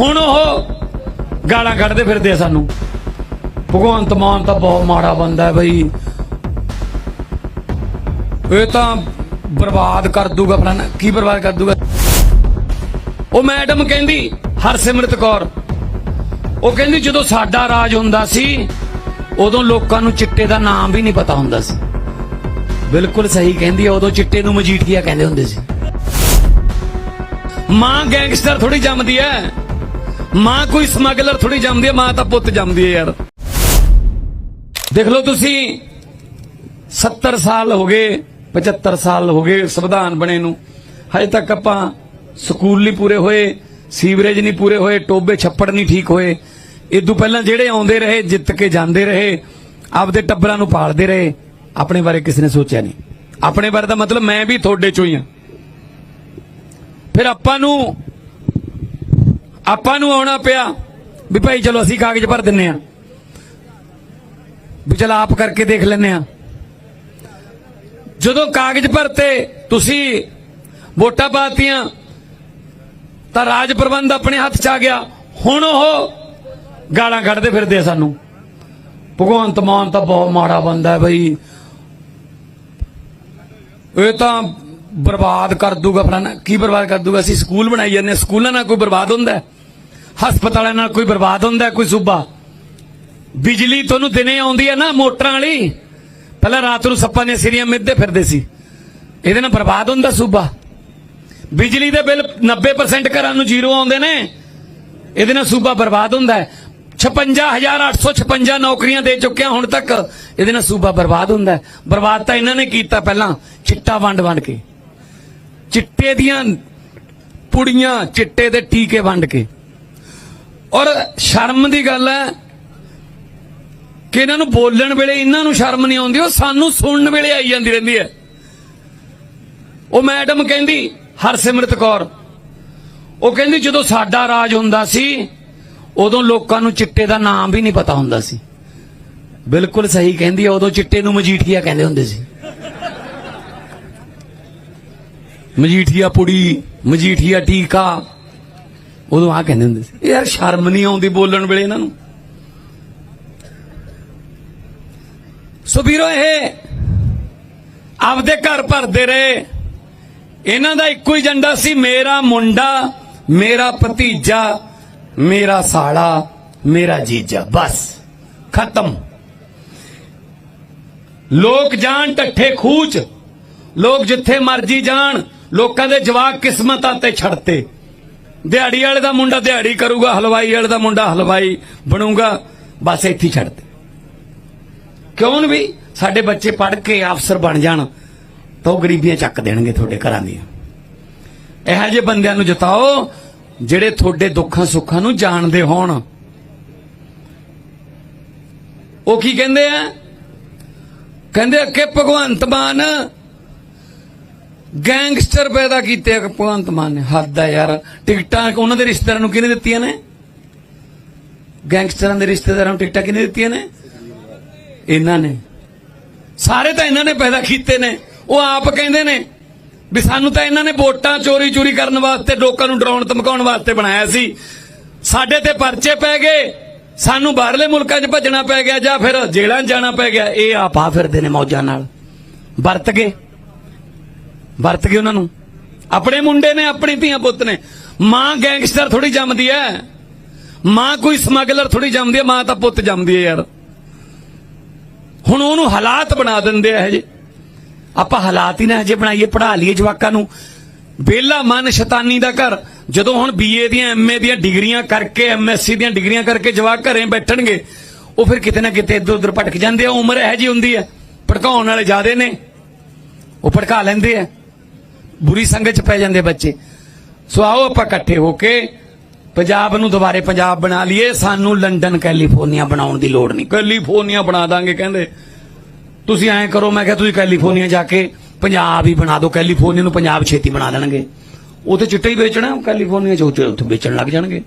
ਹੁਣ ਉਹ ਗਾਲਾਂ ਕੱਢਦੇ ਫਿਰਦੇ ਆ ਸਾਨੂੰ। ਭਗਵੰਤ ਮਾਨ ਤਾਂ ਬਹੁਤ ਮਾੜਾ ਬੰਦਾ ਹੈ ਬਈ। ਇਹ ਤਾਂ ਬਰਬਾਦ ਕਰ ਦੂਗਾ ਫਲਾਣਾ ਕੀ ਬਰਬਾਦ ਕਰ ਦੂਗਾ? ਉਹ ਮੈਡਮ ਕਹਿੰਦੀ, ਹਰਸਿਮਰਤ ਕੌਰ, ਉਹ ਕਹਿੰਦੀ ਜਦੋਂ ਸਾਡਾ ਰਾਜ ਹੁੰਦਾ ਸੀ, ਉਦੋਂ ਲੋਕਾਂ ਨੂੰ ਚਿੱਟੇ ਦਾ ਨਾਮ ਵੀ ਨਹੀਂ ਪਤਾ ਹੁੰਦਾ ਸੀ। ਬਿਲਕੁਲ ਸਹੀ ਕਹਿੰਦੀ ਹੈ ਉਦੋਂ ਚਿੱਟੇ ਨੂੰ ਮਜੀਠੀਆ ਕਹਿੰਦੇ ਹੁੰਦੇ ਸੀ। ਮਾਂ ਗੈਂਗਸਟਰ ਥੋੜੀ ਜੰਮਦੀ ਹੈ। ਮਾਂ ਕੋਈ ਸਮਗਲਰ ਥੋੜੀ ਜੰਮਦੀ ਹੈ, ਮਾਂ ਤਾਂ ਪੁੱਤ ਜੰਮਦੀ ਹੈ ਯਾਰ। ਦੇਖ ਲਓ ਤੁਸੀਂ 70 ਸਾਲ ਹੋ ਗਏ 75 ਸਾਲ ਹੋ ਗਏ ਸੰਵਿਧਾਨ ਬਣੇ ਨੂੰ। ਹਜੇ ਤੱਕ ਆਪਾਂ ਸਕੂਲ ਨਹੀਂ ਪੂਰੇ ਹੋਏ, ਸੀਵਰੇਜ ਨਹੀਂ ਪੂਰੇ ਹੋਏ, ਟੋਬੇ ਛੱਪੜ ਨਹੀਂ ਠੀਕ ਹੋਏ। ਇਦੋਂ ਪਹਿਲਾਂ ਜਿਹੜੇ ਆਉਂਦੇ ਰਹੇ, ਜਿੱਤ ਕੇ ਜਾਂਦੇ ਰਹੇ, ਆਪਦੇ ਟੱਬਰਾਂ ਨੂੰ ਪਾਲਦੇ ਰਹੇ, ਆਪਣੇ ਬਾਰੇ ਕਿਸੇ ਨੇ ਸੋਚਿਆ ਨਹੀਂ। ਆਪਣੇ ਬਾਰੇ ਦਾ ਮਤਲਬ ਮੈਂ ਵੀ ਤੁਹਾਡੇ ਚੋਂ ਹੀ ਆ ਫਿਰ ਆਪਾਂ ਨੂੰ ਆਪਾਂ ਨੂੰ ਆਉਣਾ ਪਿਆ ਵੀ ਭਾਈ ਚਲੋ ਅਸੀਂ ਕਾਗਜ਼ ਭਰ ਦਿੰਨੇ ਆ। ਵੀ ਚਲ ਆਪ ਕਰਕੇ ਦੇਖ ਲੈਨੇ ਆ। ਜਦੋਂ ਕਾਗਜ਼ ਭਰਤੇ ਤੁਸੀਂ ਵੋਟਾਂ ਪਾਤੀਆਂ ਤਾਂ ਰਾਜ ਪ੍ਰਬੰਧ ਆਪਣੇ ਹੱਥ 'ਚ ਆ ਗਿਆ। ਹੁਣ ਉਹ ਗਾਲਾਂ ਕੱਢਦੇ ਫਿਰਦੇ ਆ ਸਾਨੂੰ। ਭਗਵੰਤ ਮਾਨ ਤਾਂ ਬਹੁਤ ਮਾੜਾ ਬੰਦਾ ਹੈ ਬਈ। ਇਹ ਤਾਂ ਬਰਬਾਦ ਕਰ ਦੂਗਾ ਫਲਾਣਾ ਕੀ ਬਰਬਾਦ ਕਰ ਦੂਗਾ? ਅਸੀਂ ਸਕੂਲ ਬਣਾਈ ਜਾਂਦੇ ਹਾਂ, ਸਕੂਲਾਂ ਨਾਲ ਕੋਈ ਬਰਬਾਦ ਹੁੰਦਾ ਹੈ? ਹਸਪਤਾਲਾਂ ਨਾਲ ਕੋਈ ਬਰਬਾਦ ਹੁੰਦਾ, ਕੋਈ ਸੂਬਾ? ਬਿਜਲੀ ਤੁਹਾਨੂੰ ਦਿਨੇ ਆਉਂਦੀ ਹੈ ਨਾ, ਮੋਟਰਾਂ ਵਾਲੀ। ਪਹਿਲਾਂ ਰਾਤ ਨੂੰ ਸੱਪਾਂ ਦੀਆਂ ਸਿਰੀਆਂ ਮਿੱਧੇ ਫਿਰਦੇ ਸੀ। ਇਹਦੇ ਨਾਲ ਬਰਬਾਦ ਹੁੰਦਾ ਸੂਬਾ? ਬਿਜਲੀ ਦੇ ਬਿੱਲ 90% ਘਰਾਂ ਨੂੰ ਜ਼ੀਰੋ ਆਉਂਦੇ ਨੇ। ਇਹਦੇ ਨਾਲ ਸੂਬਾ ਬਰਬਾਦ ਹੁੰਦਾ ਹੈ। 56856 ਨੌਕਰੀਆਂ ਦੇ ਚੁੱਕਿਆ ਹੁਣ ਤੱਕ। ਇਹਦੇ ਨਾਲ ਸੂਬਾ ਬਰਬਾਦ ਹੁੰਦਾ ਬਰਬਾਦ ਤਾਂ ਇਹਨਾਂ ਨੇ ਕੀਤਾ ਪਹਿਲਾਂ, ਚਿੱਟਾ ਵੰਡ ਵੰਡ ਕੇ। ਚਿੱਟੇ ਦੀਆਂ ਪੁੜੀਆਂ, ਚਿੱਟੇ ਦੇ ਟੀਕੇ ਵੰਡ ਕੇ। ਔਰ ਸ਼ਰਮ ਦੀ ਗੱਲ ਹੈ ਕਿ ਇਹਨਾਂ ਨੂੰ ਬੋਲਣ ਵੇਲੇ ਇਹਨਾਂ ਨੂੰ ਸ਼ਰਮ ਨਹੀਂ ਆਉਂਦੀ, ਉਹ ਸਾਨੂੰ ਸੁਣਨ ਵੇਲੇ ਆਈ ਜਾਂਦੀ ਰਹਿੰਦੀ ਹੈ। ਉਹ ਮੈਡਮ ਕਹਿੰਦੀ, ਹਰਸਿਮਰਤ ਕੌਰ, ਉਹ ਕਹਿੰਦੀ ਜਦੋਂ ਸਾਡਾ ਰਾਜ ਹੁੰਦਾ ਸੀ, ਉਦੋਂ ਲੋਕਾਂ ਨੂੰ ਚਿੱਟੇ ਦਾ ਨਾਮ ਵੀ ਨਹੀਂ ਪਤਾ ਹੁੰਦਾ ਸੀ। ਬਿਲਕੁਲ ਸਹੀ ਕਹਿੰਦੀ ਹੈ, ਉਦੋਂ ਚਿੱਟੇ ਨੂੰ ਮਜੀਠੀਆ ਕਹਿੰਦੇ ਹੁੰਦੇ ਸੀ। ਮਜੀਠੀਆ ਪੁੜੀ, ਮਜੀਠੀਆ ਟੀਕਾ ਉਦੋਂ ਆ ਕਹਿੰਦੇ ਹੁੰਦੇ ਸੀ ਇਹ ਯਾਰ ਸ਼ਰਮ ਨਹੀਂ ਆਉਂਦੀ ਬੋਲਣ ਵੇਲੇ ਇਹਨਾਂ ਨੂੰ। ਸੋ ਵੀਰੋ ਇਹ ਆਪਦੇ ਘਰ ਭਰਦੇ ਰਹੇ। ਇਹਨਾਂ ਦਾ ਇੱਕੋ ਹੀ ਏਜੰਡਾ ਸੀ, ਮੇਰਾ ਮੁੰਡਾ, ਮੇਰਾ ਭਤੀਜਾ, ਮੇਰਾ ਸਾਲਾ, ਮੇਰਾ ਜੀਜਾ, ਬਸ, ਖਤਮ। ਲੋਕ ਜਾਣ ਟੱਠੇ ਖੂਚ, ਲੋਕ ਜਿੱਥੇ ਮਰਜ਼ੀ ਜਾਣ, ਲੋਕਾਂ ਦੇ ਜਵਾਕ ਕਿਸਮਤਾਂ ਤੇ ਛੱਡਤੇ। ਦਿਹਾੜੀ ਵਾਲੇ ਦਾ ਮੁੰਡਾ ਦਿਹਾੜੀ ਕਰੂਗਾ, ਹਲਵਾਈ ਵਾਲੇ ਦਾ ਮੁੰਡਾ ਹਲਵਾਈ ਬਣੂਗਾ, ਬਸ ਇੱਥੇ ਛੱਡ ਛੱਡਤੇ ਕਿਉਂ ਵੀ ਸਾਡੇ ਬੱਚੇ ਪੜ੍ਹ ਕੇ ਅਫਸਰ ਬਣ ਜਾਣ, ਤਾਂ ਉਹ ਗਰੀਬੀਆਂ ਚੱਕ ਦੇਣਗੇ ਤੁਹਾਡੇ ਘਰਾਂ ਦੀਆਂ। ਇਹੋ ਜਿਹੇ ਬੰਦਿਆਂ ਨੂੰ ਜਿਤਾਓ, ਜਿਹੜੇ ਤੁਹਾਡੇ ਦੁੱਖਾਂ ਸੁੱਖਾਂ ਨੂੰ ਜਾਣਦੇ ਹੋਣ। ਉਹ ਕੀ ਕਹਿੰਦੇ ਆ? ਕਹਿੰਦੇ ਕਿ ਭਗਵੰਤ ਮਾਨ ਗੈਂਗਸਟਰ ਪੈਦਾ ਕੀਤੇ ਆ ਭਗਵੰਤ ਮਾਨ ਨੇ। ਹੱਦ ਆ ਯਾਰ। ਟਿਕਟਾਂ ਉਹਨਾਂ ਦੇ ਰਿਸ਼ਤੇਦਾਰਾਂ ਨੂੰ ਕਿਹਨੇ ਦਿੱਤੀਆਂ ਨੇ? ਗੈਂਗਸਟਰਾਂ ਦੇ ਰਿਸ਼ਤੇਦਾਰਾਂ ਨੂੰ ਟਿਕਟਾਂ ਕਿਹਨੇ ਦਿੱਤੀਆਂ ਨੇ? ਇਹਨਾਂ ਨੇ। ਸਾਰੇ ਤਾਂ ਇਹਨਾਂ ਨੇ ਪੈਦਾ ਕੀਤੇ ਨੇ। ਉਹ ਆਪ ਕਹਿੰਦੇ ਨੇ ਵੀ ਸਾਨੂੰ ਤਾਂ ਇਹਨਾਂ ਨੇ ਵੋਟਾਂ ਚੋਰੀ ਚੋਰੀ ਕਰਨ ਵਾਸਤੇ, ਲੋਕਾਂ ਨੂੰ ਡਰਾਉਣ, ਧਮਕਾਉਣ ਵਾਸਤੇ ਬਣਾਇਆ ਸੀ। ਸਾਡੇ ਤੇ ਪਰਚੇ ਪੈ ਗਏ। ਸਾਨੂੰ ਬਾਹਰਲੇ ਮੁਲਕਾਂ 'ਚ ਭੱਜਣਾ ਪੈ ਗਿਆ ਜਾਂ ਫਿਰ ਜੇਲ੍ਹਾਂ 'ਚ ਜਾਣਾ ਪੈ ਗਿਆ। ਇਹ ਆਪ ਆ ਫਿਰਦੇ ਨੇ ਮੌਜਾਂ ਨਾਲ। ਵਰਤ ਗਏ ਵਰਤ ਗਏ ਉਹਨਾਂ ਨੂੰ। ਆਪਣੇ ਮੁੰਡੇ ਨੇ, ਆਪਣੀ ਧੀਆਂ ਪੁੱਤ ਨੇ। ਮਾਂ ਗੈਂਗਸਟਰ ਥੋੜੀ ਜੰਮਦੀ ਹੈ ਮਾਂ ਕੋਈ ਸਮਗਲਰ ਥੋੜੀ ਜੰਮਦੀ ਹੈ ਮਾਂ ਤਾਂ ਪੁੱਤ ਜੰਮਦੀ ਹੈ ਯਾਰ। ਹੁਣ ਉਹਨੂੰ ਹਾਲਾਤ ਬਣਾ ਦਿੰਦੇ ਆ ਹਜੇ ਆਪਾਂ ਹਾਲਾਤ ਹੀ ਨਾ ਹਜੇ ਬਣਾਈਏ ਪੜਾ ਲਈਏ ਜਵਾਕਾਂ ਨੂੰ। ਬੇਲਾ ਮਨ ਸ਼ੈਤਾਨੀ ਦਾ ਘਰ। ਜਦੋਂ ਹੁਣ ਬੀਏ ਦੀਆਂ ਐਮਏ ਦੀਆਂ ਡਿਗਰੀਆਂ ਕਰਕੇ ਐਮਐਸਸੀ ਦੀਆਂ ਡਿਗਰੀਆਂ ਕਰਕੇ ਜਵਾਕ ਘਰੇ ਬੈਠਣਗੇ, ਉਹ ਫਿਰ ਕਿਤੇ ਨਾ ਕਿਤੇ ਇੱਧਰ ਉੱਧਰ ਭਟਕ ਜਾਂਦੇ ਆ। ਉਮਰ ਇਹੋ ਜੀ ਹੁੰਦੀ ਹੈ ਭੜਕਾਉਣ ਵਾਲੇ ਜ਼ਿਆਦੇ ਨੇ। ਉਹ ਭੜਕਾ ਲੈਂਦੇ ਆ ਬੁਰੀ ਸੰਗਤ ਚ ਪੈ ਜਾਂਦੇ ਬੱਚੇ। ਸੋ ਆਓ ਆਪਾਂ ਇਕੱਠੇ ਹੋ ਕੇ ਪੰਜਾਬ ਨੂੰ ਦੁਬਾਰੇ ਪੰਜਾਬ ਬਣਾ ਲਈਏ। ਸਾਨੂੰ ਲੰਡਨ, ਕੈਲੀਫੋਰਨੀਆ ਬਣਾਉਣ ਦੀ ਲੋੜ ਨਹੀਂ। ਕੈਲੀਫੋਰਨੀਆ ਬਣਾ ਦਾਂਗੇ ਕਹਿੰਦੇ। ਤੁਸੀਂ ਐਂ ਕਰੋ, ਮੈਂ ਕਿਹਾ ਤੁਸੀਂ ਕੈਲੀਫੋਰਨੀਆ ਜਾ ਕੇ ਪੰਜਾਬ ਹੀ ਬਣਾ ਦਿਓ। ਕੈਲੀਫੋਰਨੀਆ ਨੂੰ ਪੰਜਾਬ ਛੇਤੀ ਬਣਾ ਦੇਣਗੇ। ਉੱਥੇ ਚਿੱਟਾ ਹੀ ਵੇਚਣਾ, ਕੈਲੀਫੋਰਨੀਆ ਚ ਉੱਥੇ ਵੇਚਣ ਲੱਗ ਜਾਣਗੇ।